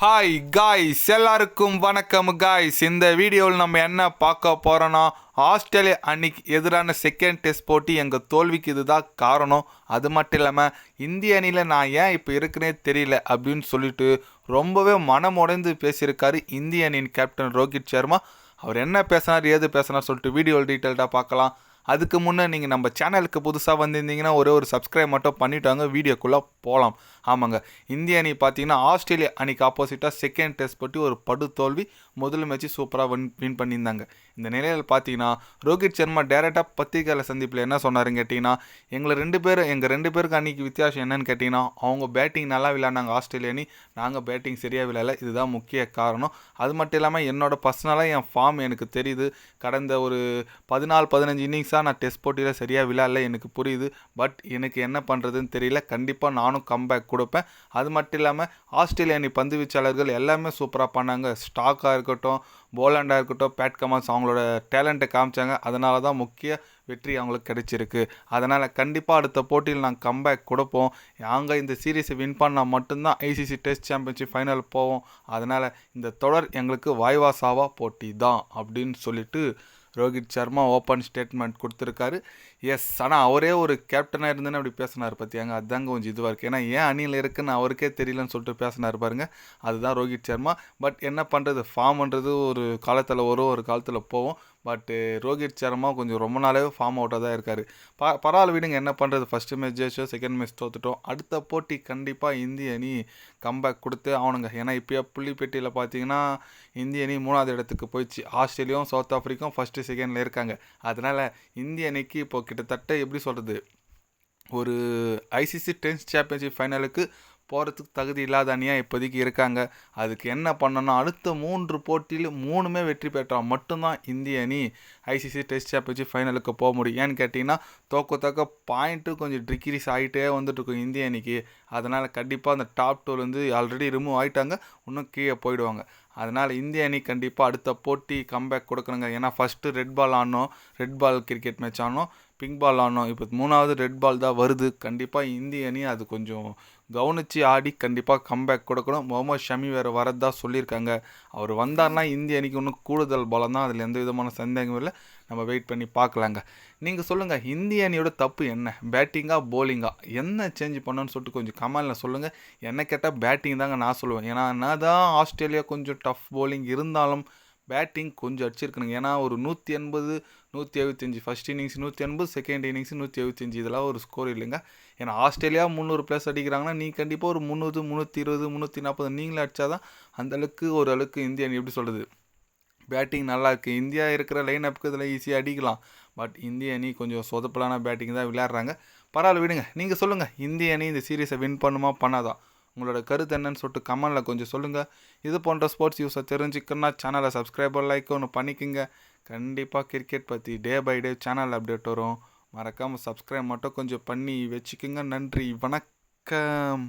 Hi guys எல்லாருக்கும் வணக்கம் guys இந்த வீடியோவில் நம்ம என்ன பார்க்க போகிறோன்னா ஆஸ்திரேலியா அன்னைக்கு எதிரான செகண்ட் டெஸ்ட் போட்டி எங்கள் தோல்விக்கு இதுதான் காரணம். அது மட்டும் இல்லாமல் இந்திய அணியில் நான் ஏன் இப்போ இருக்குனே தெரியல அப்படின்னு சொல்லிட்டு ரொம்பவே மனமுடைந்து பேசியிருக்காரு இந்திய அணியின் கேப்டன் ரோஹித் சர்மா. அவர் என்ன பேசினார் ஏது பேசினார் சொல்லிட்டு வீடியோ டீட்டெயில்டாக பார்க்கலாம். அதுக்கு முன்னே நீங்கள் நம்ம சேனலுக்கு புதுசாக வந்திருந்தீங்கன்னா ஒரே ஒரு சப்ஸ்கிரைப் மட்டும் பண்ணிவிட்டாங்க வீடியோக்குள்ளே போகலாம் ஆமாங்க. இந்திய அணி பார்த்தீங்கன்னா ஆஸ்திரேலியா அணிக்கு ஆப்போசிட்டாக செகண்ட் டெஸ்ட் பற்றி ஒரு படு தோல்வி முதல் மேட்ச்சு சூப்பராக வின் வின் பண்ணியிருந்தாங்க. இந்த நிலையில் பார்த்தீங்கன்னா ரோஹித் சர்மா டேரெக்டாக பத்திரிகையாளர் சந்திப்பில் என்ன சொன்னாருன்னு கேட்டிங்கன்னா எங்களை ரெண்டு பேரும் எங்கள் ரெண்டு பேருக்கு அன்றைக்கி வித்தியாசம் என்னன்னு கேட்டிங்கன்னா அவங்க பேட்டிங் நல்லா விளையாண்டாங்க ஆஸ்திரேலியா அணி. நாங்கள் பேட்டிங் சரியாக விளையாடல. இதுதான் முக்கிய காரணம். அது மட்டும் இல்லாமல் என்னோட பர்சனலாக என் ஃபார்ம் எனக்கு தெரியுது. கடந்த ஒரு பதினாலு பதினஞ்சு இன்னிங்ஸாக நான் டெஸ்ட் போட்டியில் சரியாக விளையாடல எனக்கு புரியுது. பட் எனக்கு என்ன பண்ணுறதுன்னு தெரியல. கண்டிப்பாக நானும் கம்பேக் கொடுப்பேன். அது மட்டும் இல்லாமல் ஆஸ்திரேலிய அணி பந்து வீச்சாளர்கள் எல்லாமே சூப்பராக பண்ணாங்க. ஸ்டாக்காக இருக்கட்டும் போலாண்டாக இருக்கட்டும் பேட் கமாஸ் அவங்களோட டேலண்ட்டை காமிச்சாங்க. அதனால தான் முக்கிய வெற்றி அவங்களுக்கு கிடைச்சிருக்கு. அதனால் கண்டிப்பாக அடுத்த போட்டியில் நாங்கள் கம்பேக் கொடுப்போம். நாங்கள் இந்த சீரீஸை வின் பண்ணால் மட்டும்தான் ஐசிசி டெஸ்ட் சாம்பியன்ஷிப் ஃபைனல் போவோம். அதனால் இந்த தொடர் எங்களுக்கு வாய்வாசாவா போட்டி தான் அப்படின்னு சொல்லிட்டு ரோஹித் சர்மா ஓப்பன் ஸ்டேட்மெண்ட் கொடுத்துருக்காரு. எஸ் ஆனால் அவரே ஒரு கேப்டனாக இருந்தேன்னு அப்படி பேசினார் பார்த்தியாங்க அதுதாங்க கொஞ்சம் இதுவாக இருக்குது ஏன்னா ஏன் அணியில் இருக்குன்னு அவருக்கே தெரியலன்னு சொல்லிட்டு பேசினார் பாருங்க. அதுதான் ரோஹித் சர்மா. பட் என்ன பண்ணுறது ஃபார்ம்ன்றது ஒரு காலத்தில் வரும் ஒரு காலத்தில் போவோம் பட்டு ரோஹித் சர்மா கொஞ்சம் ரொம்ப நாளாவே ஃபார்ம் அவுட்டாக தான் இருக்கார். ப பரவாயில்ல விடுங்க என்ன பண்ணுறது ஃபஸ்ட்டு மேட்ச் செகண்ட் மேட்ச் தோத்துட்டோம். அடுத்த போட்டி கண்டிப்பாக இந்திய அணி கம்பேக் கொடுத்து ஆகணுங்க. ஏன்னா இப்போயே புள்ளிப்பேட்டியில் பார்த்தீங்கன்னா இந்திய அணி மூணாவது இடத்துக்கு போயிடுச்சு. ஆஸ்திரேலியாவும் சவுத் ஆஃப்ரிக்காவும் ஃபஸ்ட்டு செகண்டில் இருக்காங்க. அதனால் இந்திய அணிக்கு இப்போ கிட்டத்தட்ட எப்படி சொல்கிறது ஒரு ஐசிசி டென்ஸ் சாம்பியன்ஷிப் ஃபைனலுக்கு போகிறதுக்கு தகுதி இல்லாத அணியாக இப்போதைக்கு இருக்காங்க. அதுக்கு என்ன பண்ணணும்? அடுத்த மூன்று போட்டியில் மூணுமே வெற்றி பெற்றால் மட்டும்தான் இந்திய அணி ஐசிசி டெஸ்ட் சாம்பியன்ஷிப் ஃபைனலுக்கு போக முடியும். ஏன்னு கேட்டிங்கன்னா தோக்க தோக்க பாயிண்ட்டு கொஞ்சம் டிக்ரீஸ் ஆகிட்டே வந்துட்டுருக்கும் இந்திய அணிக்கு. அதனால் கண்டிப்பாக அந்த டாப் டூலேருந்து ஆல்ரெடி ரிமூவ் ஆகிட்டாங்க இன்னும் கீழே போயிடுவாங்க. அதனால் இந்திய அணி கண்டிப்பாக அடுத்த போட்டி கம்பேக் கொடுக்கணுங்க. ஏன்னா ஃபஸ்ட்டு ரெட் பால் ஆடணும் ரெட் பால் கிரிக்கெட் மேட்ச் ஆனோம் பிங்க் பால் ஆடணும். இப்போ மூணாவது ரெட் பால் தான் வருது. கண்டிப்பாக இந்திய அணி அது கொஞ்சம் கவனித்து ஆடி கண்டிப்பாக கம்பேக் கொடுக்கணும். முகமது ஷமி வேறு வரதா சொல்லியிருக்காங்க. அவர் வந்தார்னா இந்திய அணிக்கு இன்னும் கூடுதல் பலம் தான் அதில் எந்த விதமான சந்தேகமும் இல்லை. நம்ம வெயிட் பண்ணி பார்க்கலாங்க. நீங்கள் சொல்லுங்கள் இந்திய அணியோட தப்பு என்ன? பேட்டிங்காக போலிங்கா என்ன சேஞ்ச் பண்ணணும்னு சொல்லிட்டு கொஞ்சம் கமலில் சொல்லுங்கள் என்ன கேட்டால் பேட்டிங் தாங்க நான் சொல்லுவேன். ஏன்னா நான் தான் ஆஸ்திரேலியா கொஞ்சம் டஃப் போலிங் இருந்தாலும் பேட்டிங் கொஞ்சம் அடிச்சிருக்கணுங்க. ஏன்னா ஒரு நூற்றி எண்பது நூற்றி எழுபத்தஞ்சி ஃபஸ்ட் இன்னிங்ஸ் நூற்றி எண்பது செகண்ட் இன்னிங்ஸ் நூற்றி எழுபத்தஞ்சி இதெல்லாம் ஒரு ஸ்கோர் இல்லைங்க. ஏன்னா ஆஸ்திரேலியா முந்நூறு ப்ளஸ் அடிக்கிறாங்கன்னா நீ கண்டிப்பாக ஒரு முந்நூறு முந்நூற்றி இருபது முந்நூற்றி நாற்பது நீங்களே அடித்தா தான் அந்தளவுக்கு ஓரளவுக்கு இந்தியன் இந்திய அணி எப்படி சொல்கிறது பேட்டிங் நல்லா இருக்குது இந்தியா இருக்கிற லைன் அப்புக்கு இதில் ஈஸியாக அடிக்கலாம். பட் இந்திய அணி கொஞ்சம் சொதப்பலான பேட்டிங் தான் விளையாடுறாங்க. பரவாயில்ல விடுங்க. நீங்கள் சொல்லுங்கள் இந்திய அணி இந்த சீரீஸை வின் பண்ணுமா பண்ணாதான் உங்களோட கருத்து என்னன்னு சொல்லிட்டு கமெண்டில் கொஞ்சம் சொல்லுங்கள் இது போன்ற ஸ்போர்ட்ஸ் யூஸை தெரிஞ்சுக்கணுன்னா சேனலை சப்ஸ்கிரைபர் லைக் ஒன்று பண்ணிக்கோங்க. கண்டிப்பாக கிரிக்கெட் பற்றி day by day channel update வரும். மறக்காமல் சப்ஸ்கிரைப் மட்டும் கொஞ்சம் பண்ணி வச்சுக்கோங்க. நன்றி. வணக்கம்.